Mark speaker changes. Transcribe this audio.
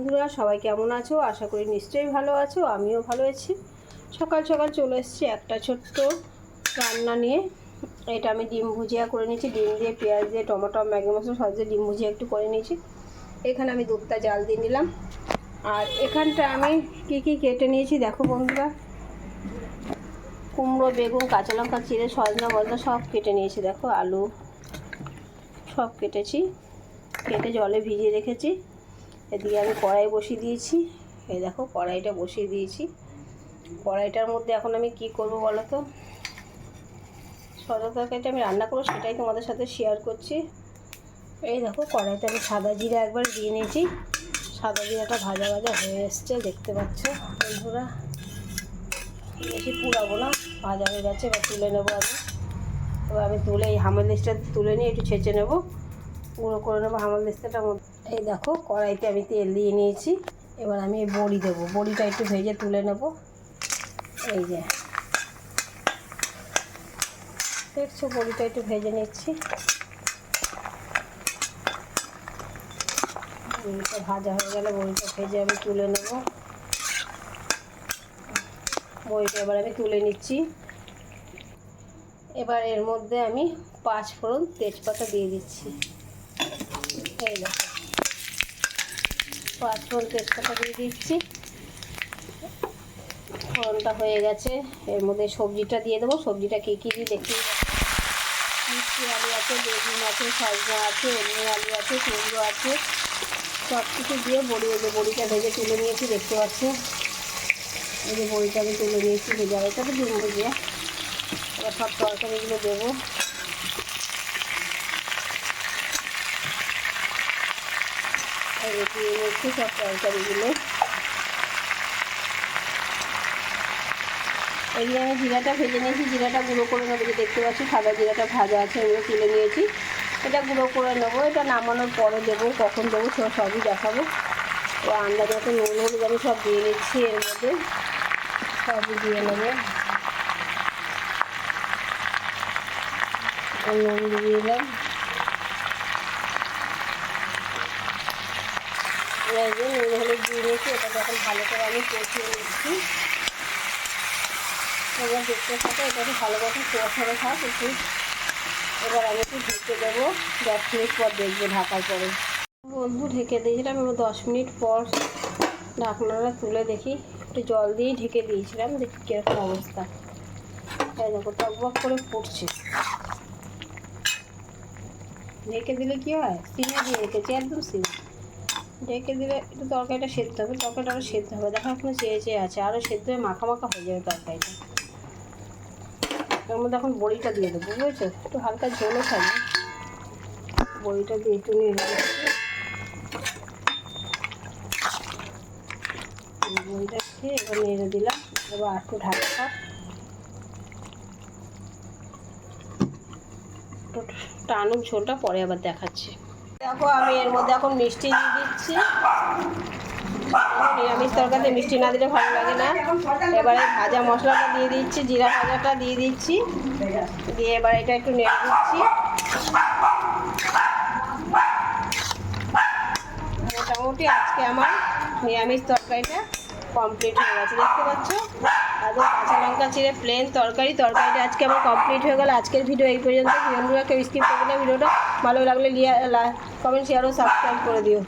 Speaker 1: বন্ধুরা, সবাই কেমন আছো? আশা করি নিশ্চয়ই ভালো আছো, আমিও ভালো আছি। সকাল সকাল চলে এসেছি একটা ছোট্ট রান্না নিয়ে। এটা আমি ডিম ভুজিয়া করে নিয়েছি। ডিম দিয়ে পেঁয়াজ দিয়ে, টমেটো, ম্যাগি মশলা, সব দিয়ে ডিম ভুজিয়া একটু করে নিয়েছি। এখানে আমি দুধটা জাল দিয়ে নিলাম। আর এখানটা আমি কি কি কেটে নিয়েছি দেখো বন্ধুরা। কুমড়ো, বেগুন, কাঁচা লঙ্কা, চিড়ে, সজনা বজনা সব কেটে নিয়েছি দেখো, আলু সব কেটেছি। কেটে জলে ভিজিয়ে রেখেছি। এদিকে আমি কড়াই বসিয়ে দিয়েছি। এই দেখো, কড়াইটা বসিয়ে দিয়েছি। কড়াইটার মধ্যে এখন আমি কি করব বলো তো? সজা তরকারিটা আমি রান্না করব সেটাই তোমাদের সাথে শেয়ার করছি। এই দেখো, কড়াইতে আমি সাদা জিরা একবার দিয়ে নিয়েছি। সাদা জিরাটা ভাজা ভাজা হয়ে এসছে, দেখতে পাচ্ছ বন্ধুরা। বেশি পুড়াবো না, ভাজা হয়ে গেছে, এবার তুলে নেব আমি। এবার আমি তুলে এই হামেল লিস্টটা তুলে নিয়ে একটু ছেঁচে নেব। গুঁড়ো করে নেব হামাল দিস্তাটার এই দেখো, কড়াইতে আমি তেল দিয়ে নিয়েছি। এবার আমি বড়ি দেবো। বড়িটা একটু ভেজে তুলে নেব। এই যে। দেখছ, বড়িটা একটু ভেজে নিচ্ছি। বড়িটা ভাজা হয়ে গেলে বড়িটা ভেজে আমি তুলে নেব। বড়িটা এবার আমি তুলে নিচ্ছি। এবার এর মধ্যে আমি পাঁচ ফোড়ন তেজপাতা দিয়ে দিচ্ছি। এই দেখো পাঁচ ফোড়ন তেজপাতা দিয়ে দিচ্ছি। ফোড়নটা হয়ে গেছে। এর মধ্যে সবজিটা দিয়ে দেবো। সবজিটা কী কী দিয়ে দেখি মিষ্টি আলু আছে, বেগুন আছে সজনা আছে, এমনি আলু আছে, কুমড়ো আছে। সব কিছু দিয়ে বড়ি এই যে বড়িটা ভেজে তুলে নিয়েছি, দেখতে পাচ্ছ? এই যে বড়িটা আমি তুলে নিয়েছি, ভেজে আলাইটা তো ভেজে এবার সব তরকারিগুলো দেবো এই যে দিয়ে নিচ্ছি সব তরকারিগুলো। এদিকে আমি জিরাটা ভেজে নিয়েছি, জিরাটা গুঁড়ো করে নেব, যে দেখতে পাচ্ছি সাদা জিরাটা ভাজা আছে এগুলো তুলে নিয়েছি। এটা গুঁড়ো করে নেব, এটা নামানোর পরে দেবো, কখন দেবো সব সবই দেখাবো। ও আন্দাজ মতো নুন, হলুদ, আমি সব দিয়ে নিচ্ছি এর মধ্যে। সবই দিয়ে নেব। নুন দিয়ে দিলাম। ভালো করে আমি নিচ্ছি এবার ভালো থাক এবার আমি একটু ঢেকে দেবো দশ মিনিট পর ঢাকার পরে বন্ধু, ঢেকে দিয়েছিলাম। এবার দশ মিনিট পর ঢাকনাটা তুলে দেখি। একটু জল দিয়ে ঢেকে দিয়েছিলাম। দেখি কীরকম অবস্থা। এই দেখো টকবক করে ফুটছে। ঢেকে দিলে কি হয়? সিমে দিয়ে রেখেছি, একদম সিমে। ঢেকে দিলে একটু তরকারিটা সেদ্ধ হবে, তরকারিটা আরও সেদ্ধ হবে। দেখো এখনও চেয়ে চেয়ে আছে আরও সেদ্ধ হয়ে মাখা মাখা হয়ে যাবে তরকারিটা। তার মধ্যে এখন বড়িটা দিয়ে দেবো, বুঝেছ? একটু হালকা ঝোলও থাকবে বড়িটা দিয়ে একটু নিয়ে নেব। বড়িটা খেয়ে এবার নেড়ে দিলাম, এবার একটু ঢাকা একটু ঝোলটা পরে আবার দেখাচ্ছি। দেখো, আমি এর মধ্যে এখন মিষ্টি দিয়ে দিচ্ছি। নিরামিষ তরকারিতে মিষ্টি না দিলে ভালো লাগে না। এবারে ভাজা মশলাটা দিয়ে দিচ্ছি, জিরা ভাজাটা দিয়ে দিচ্ছি। দিয়ে এবার এটা একটু নেড়ে দিচ্ছি। মোটামুটি আজকে আমার নিরামিষ তরকারিটা কমপ্লিট হয়ে গেছে, দেখতে পাচ্ছ? আর কাঁচা লঙ্কা চিড়ে প্লেন তরকারি। তরকারিটা আজকে আমার কমপ্লিট হয়ে গেল। আজকের ভিডিও এই পর্যন্ত স্কিপ করবে না ভিডিওটা। ভালো লাগলে কমেন্ট শেয়ার ও সাবস্ক্রাইব করে দিও।